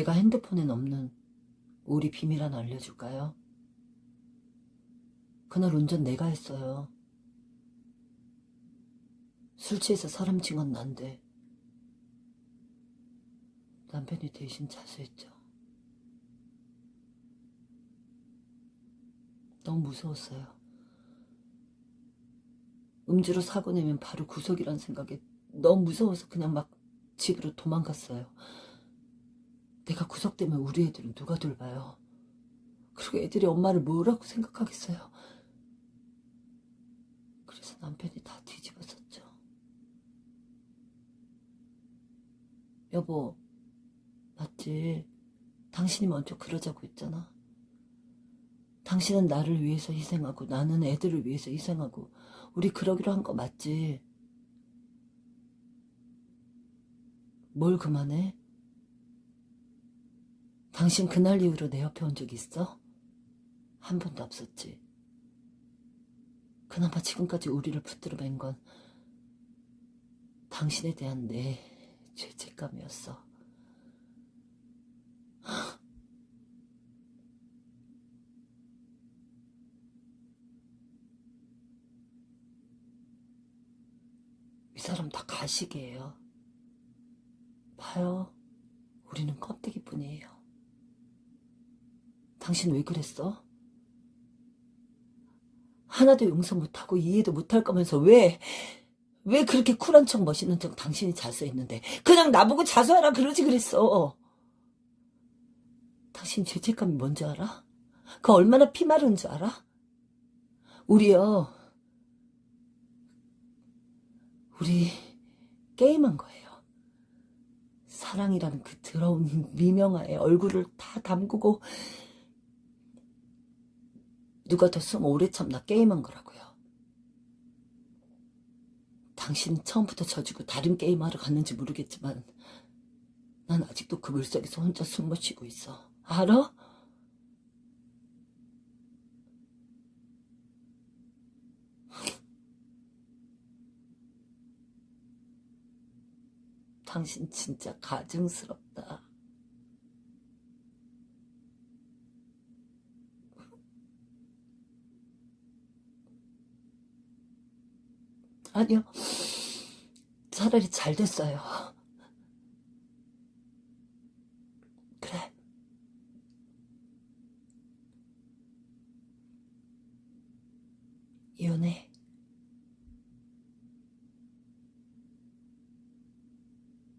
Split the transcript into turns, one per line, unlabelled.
내가 핸드폰엔 없는 우리 비밀 하나 알려줄까요? 그날 운전 내가 했어요. 술 취해서 사람 친 건 난데 남편이 대신 자수했죠. 너무 무서웠어요. 음주로 사고 내면 바로 구속이란 생각에 너무 무서워서 그냥 막 집으로 도망갔어요. 내가 구속되면 우리 애들은 누가 돌봐요? 그리고 애들이 엄마를 뭐라고 생각하겠어요? 그래서 남편이 다 뒤집어졌죠. 여보, 맞지? 당신이 먼저 그러자고 했잖아. 당신은 나를 위해서 희생하고 나는 애들을 위해서 희생하고 우리 그러기로 한 거 맞지? 뭘 그만해? 당신 그날 이후로 내 옆에 온 적 있어? 한 번도 없었지. 그나마 지금까지 우리를 붙들어 맨건 당신에 대한 내 죄책감이었어. 이 사람 다 가식이에요. 봐요. 우리는 껍데기뿐이에요. 당신 왜 그랬어? 하나도 용서 못하고 이해도 못할 거면서 왜, 왜 그렇게 쿨한 척 멋있는 척 당신이 자수했는데 그냥 나보고 자수하라 그러지 그랬어. 당신 죄책감이 뭔지 알아? 그 얼마나 피 마른 줄 알아? 우리요. 우리 게임한 거예요. 사랑이라는 그 더러운 미명아의 얼굴을 다 담그고 누가 더 숨 오래 참나 게임한 거라고요. 당신 처음부터 져주고 다른 게임하러 갔는지 모르겠지만 난 아직도 그 물속에서 혼자 숨 못 쉬고 있어. 알아? 당신 진짜 가증스럽다. 아니요. 차라리 잘 됐어요.